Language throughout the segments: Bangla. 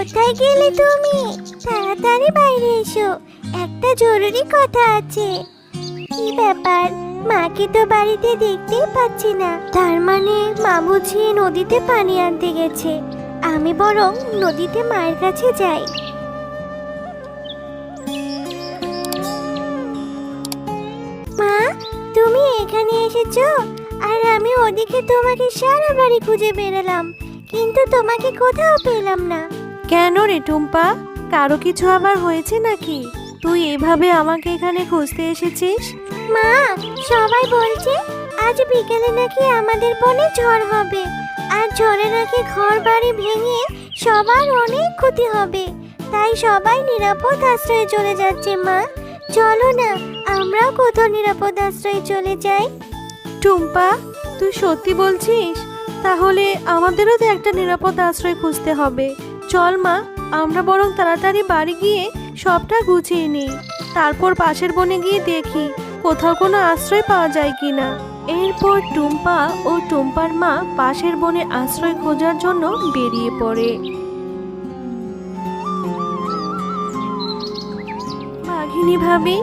কোথায় গেলে তুমি? তাড়াতাড়ি বাইরে এসো। একটা জরুরি কথা আছে। কি ব্যাপার? মাকে তো বাড়িতে দেখতেই পাচ্ছি না। তার মানে মা নদীতে পানি আনতে গেছে। আমি বরং নদীতে মায়ের কাছে যাই। মা, তুমি এখানে এসেছ? আর আমি ওদিকে তোমাকে সারা বাড়ি খুঁজে বেরালাম কিন্তু তোমাকে কোথাও পেলাম না। কেন রে টুম্পা? কারও কিছু আবার হয়েছে নাকি? তুই এভাবে আমাকে এখানে খুঁজতে এসেছিস? মা সবাই বলছে আজ বিকেলে নাকি আমাদের বনে ঝড় হবে। আর ঝড়ে নাকি ঘর বাড়ি ভেঙে সবার অনেক ক্ষতি হবে। তাই সবাই নিরাপদ আশ্রয়ে চলে যাচ্ছে মা। চলো না আমরাও কোথাও নিরাপদ আশ্রয়ে চলে যাই। টুম্পা তুই সত্যি বলছিস? তাহলে আমাদেরও তো একটা নিরাপদ আশ্রয় খুঁজতে হবে। চল মা, আমরা বরং তাড়াতাড়ি বাড়ি গিয়ে সবটা গুছিয়ে নিই। তারপর পাশের বনে গিয়ে দেখি কোথাও কোনো আশ্রয় পাওয়া যায় কিনা। এরপর টুম্পা ও টুম্পার মা পাশের বনে আশ্রয় খোঁজার জন্য বেরিয়ে পড়ে। বাঘিনী ভাবি,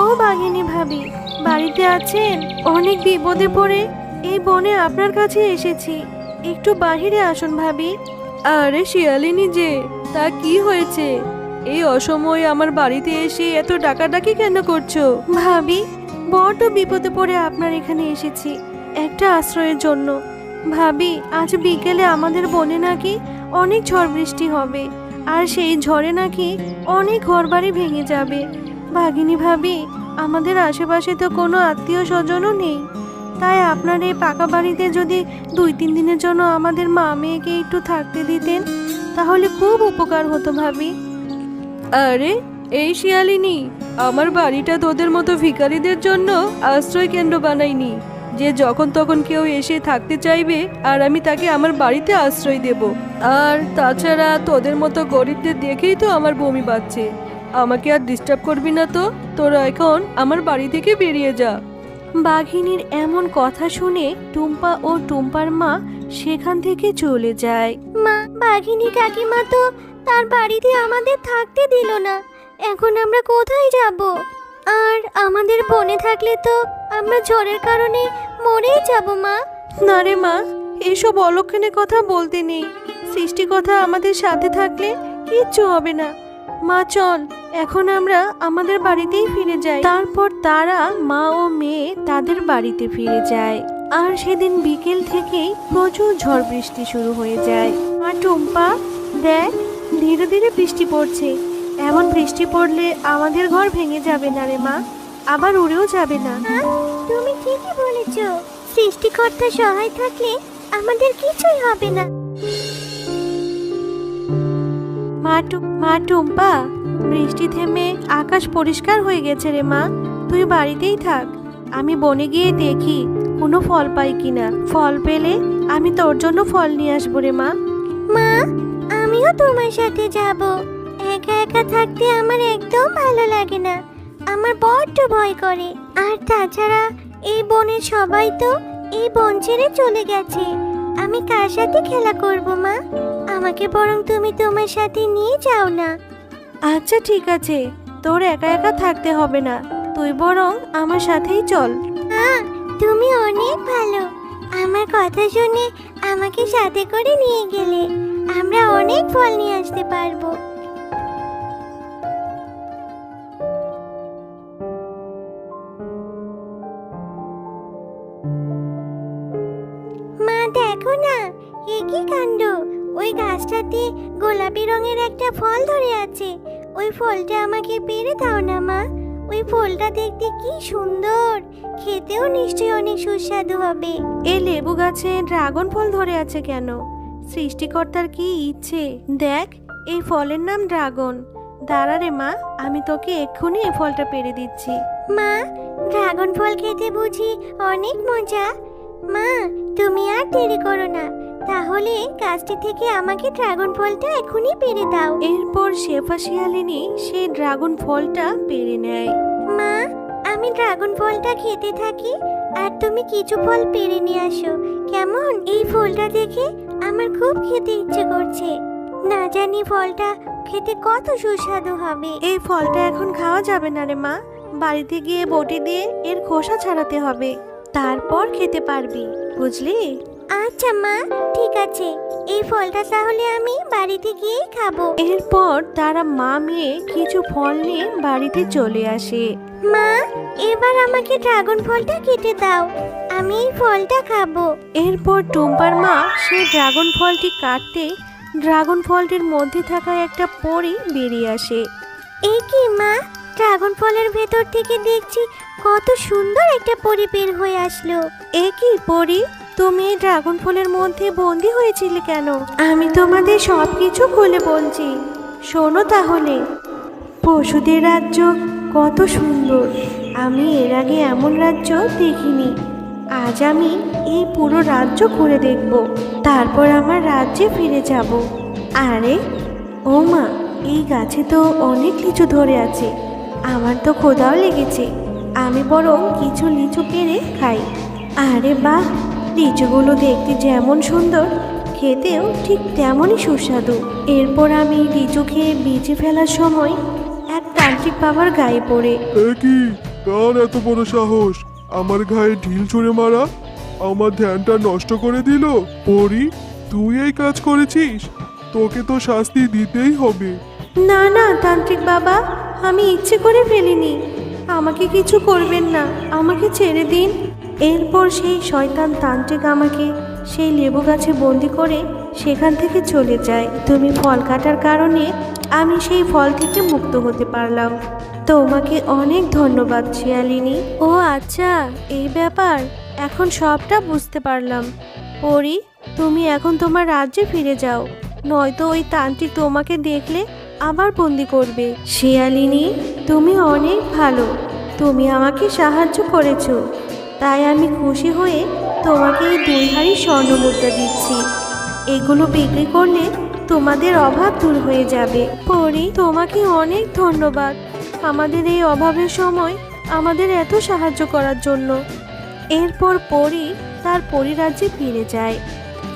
ও বাঘিনী ভাবি, বাড়িতে আছেন? অনেক বিপদে পড়ে। এই বনে আপনার কাছে এসেছি। একটু বাহিরে আসুন ভাবি। আরে শিয়ালিনী যে, তা কি হয়েছে? এই অসময়ে আমার বাড়িতে এসে এত ডাকাডাকি কেন করছ? ভাবি, বড্ড বিপদে পড়ে আপনার এখানে এসেছি, একটা আশ্রয়ের জন্য। ভাবি, আজ বিকেলে আমাদের বনে নাকি অনেক ঝড় বৃষ্টি হবে, আর সেই ঝড়ে নাকি অনেক ঘরবাড়ি ভেঙে যাবে। ভাগিনী ভাবি, আমাদের আশেপাশে তো কোনো আত্মীয় স্বজনও নেই। তাই আপনার এই পাকা বাড়িতে যদি দুই, তিন দিনের জন্য আমাদের মা মেয়েকে একটু থাকতে দিতেন, তাহলে খুব উপকার হতো ভাবি। আরে, এই শিয়ালিনী, আমার বাড়িটা তোদের মতো ভিখারিদের জন্য আশ্রয় কেন্দ্র বানাইনি। যে যখন তখন কেউ এসে থাকতে চাইবে, আর আমি তাকে আমার বাড়িতে আশ্রয় দেব। আর তাছাড়া তোদের মতো গরিবদের দেখেই তো আমার বমি পাচ্ছে আমাকে আর ডিস্টার্ব করবি না তো, তোরা এখন আমার বাড়ি থেকে বেরিয়ে যা। বাঘিনীর এমন কথা শুনে টুম্পা ও টুম্পার মা সেখান থেকে চলে যায়। মা বাঘিনী কাকিমা তো তার বাড়িতে আমাদের থাকতে দিল না। এখন আমরা কোথায় যাব? আর আমাদের বনে থাকলে তো আমরা ঝড়ের কারণে মরেই যাব মা। না রে মা এসব অলক্ষণে কথা বলতে নেই। সৃষ্টিকথা আমাদের সাথে থাকলে কিচ্ছু হবে না। মা, চল। এখন আমরা আমাদের বাড়িতেই ফিরে যাই। তারপর তারা মা ও মেয়ে তাদের বাড়িতে ফিরে যায়। আর সেদিন বিকেল থেকেই প্রচুর ঝড় বৃষ্টি শুরু হয়ে যায়। মা, টুম্পা, দেখ, ধীরে ধীরে বৃষ্টি পড়ছে। এমন বৃষ্টি পড়লে আমাদের ঘর ভেঙে যাবে না রে মা। আবার উড়েও যাবে না। তুমি ঠিকই বলেছ। সৃষ্টিকর্তা সহায় থাকলে আমাদের কিছুই হবে না। মা টুম্পা বৃষ্টি থেমে আকাশ পরিষ্কার হয়ে গেছে রে মা। তুই বাড়িতেই থাক। আমি বনে গিয়ে দেখি কোনো ফল পাই কিনা। ফল পেলে আমি তোর জন্য ফল নিয়ে আসব রে মা। মা, আমিও তোমার সাথে যাব। একা একা থাকতে আমার একদম ভালো লাগে না। আমার বড্ড ভয় করে। আর তাছাড়া এই বনের সবাই তো এই বন ছেড়ে চলে গেছে। আমি কার সাথে খেলা করব মা? আমাকে বরং তুমি তোমার সাথে নিয়ে যাও না। আচ্ছা ঠিক আছে। তোর একা একা থাকতে হবে না। তুই বরং আমার সাথেই চল। হ্যাঁ তুমি অনেক ভালো। আমার কথা শুনে আমাকে সাথে করে নিয়ে গেলে আমরা অনেক ফল নিয়ে আসতে পারব। মা দেখো না এ কি কাণ্ড? গাছটাতে গোলাপি রঙের একটা ফল ধরে আছে। ওই ফলটা আমাকে পেরে দাও না মা। ওই ফলটা দেখতে কি সুন্দর। খেতেও নিশ্চয়ই অনেক সুস্বাদু হবে। এই লেবু গাছে ড্রাগন ফল ধরে আছে কেন? সৃষ্টিকর্তার কি ইচ্ছে? দেখ এই ফলের নাম ড্রাগন। দাঁড়া রে মা আমি তোকে এক্ষুনি এই ফলটা পেরে দিচ্ছি। মা ড্রাগন ফল খেতে বুঝি অনেক মজা। মা তুমি আর দেরি করো না। তাহলে গাছটি থেকে আমাকে ড্রাগন ফলটা এখনই পেরে দাও। এরপর শেফা শিয়ালিনী সেই ড্রাগন ফলটা পেরে নেয়। মা আমি ড্রাগন ফলটা খেতে থাকি আর তুমি কিছু ফল পেরে নিয়ে আসো। কেমন? এই ফলটা দেখে আমার খুব খেতে ইচ্ছে করছে। না জানি ফলটা খেতে কত সুস্বাদু হবে। এই ফলটা এখন খাওয়া যাবে না রে মা। বাড়িতে গিয়ে বটি দিয়ে এর খোসা ছাড়াতে হবে। তারপর খেতে পারবি বুঝলি? আচ্ছা মা ঠিক আছে। এই ফলটা তাহলে আমি বাড়িতে গিয়েই খাব। এরপর তারা মা মেয়ে কিছু ফল নিয়ে বাড়িতে চলে আসে। মা এবার আমাকে ড্রাগন ফলটা কেটে দাও। আমি এই ফলটা খাব। এরপর টুম্পার মা সেই ড্রাগন ফলটি কাটতে ড্রাগন ফলটির মধ্যে থাকা একটা পরি বেরিয়ে আসে। এই কি মা? ড্রাগন ফলের ভেতর থেকে দেখছি কত সুন্দর একটা পরি বের হয়ে আসলো। এ কি পরি? তুমি এই ড্রাগন ফলের মধ্যে বন্দি হয়েছিলে কেন? আমি তোমাদের সব কিছু খুলে বলছি। শোনো তাহলে। পশুদের রাজ্য কত সুন্দর। আমি এর আগে এমন রাজ্য দেখিনি। আজ আমি এই পুরো রাজ্য ঘুরে দেখব। তারপর আমার রাজ্যে ফিরে যাব। আরে ও মা এই গাছে তো অনেক লিচু ধরে আছে। আমার তো খোদাও লেগেছে। আমি বরং কিছু লিচু পেরে খাই। আরে বাহ, লিচুগুলো দেখতে যেমন সুন্দর, খেতেও ঠিক তেমনই সুস্বাদু। এরপর আমি লিচু খেয়ে বেঁচে ফেলার সময় এক তান্ত্রিক বাবার গায়ে পড়ে। এ কি? কার এত বড় সাহস? আমার গায়ে ঢিল ছুঁড়ে মারা? আমার ধ্যানটা নষ্ট করে দিল? পরি, তুই এই কাজ করেছিস? তোকে তো শাস্তি দিতেই হবে। না না, তান্ত্রিক বাবা, আমি ইচ্ছে করে ফেলিনি। আমাকে কিছু করবেন না, আমাকে ছেড়ে দিন। এরপর সেই শয়তান তান্ত্রিক আমাকে সেই লেবু গাছে বন্দি করে সেখান থেকে চলে যায়। তুমি ফল কাটার কারণে আমি সেই ফল থেকে মুক্ত হতে পারলাম। তোমাকে অনেক ধন্যবাদ, শিয়ালিনী। ও আচ্ছা এই ব্যাপার এখন সবটা বুঝতে পারলাম। পরি, তুমি এখন তোমার রাজ্যে ফিরে যাও। নয়তো ওই তান্ত্রিক তোমাকে দেখলে আবার বন্দি করবে। শিয়ালিনী, তুমি অনেক ভালো। তুমি আমাকে সাহায্য করেছ। তাই আমি খুশি হয়ে তোমাকে এই দুই হাড়ি স্বর্ণ মুদ্রা দিচ্ছি। এগুলো বিক্রি করলে তোমাদের অভাব দূর হয়ে যাবে। পরি, তোমাকে অনেক ধন্যবাদ। আমাদের এই অভাবের সময় আমাদের এত সাহায্য করার জন্য। এরপর পরি তার পরিরাজ্যে ফিরে যায়।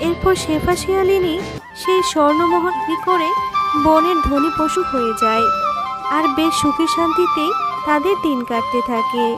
এরপর শেফা শিয়ালিনী সেই স্বর্ণমোহন বিক্রি করে বনের ধনী পশু হয়ে যায়। আর বেশ সুখী শান্তিতে তাদের দিন কাটতে থাকে।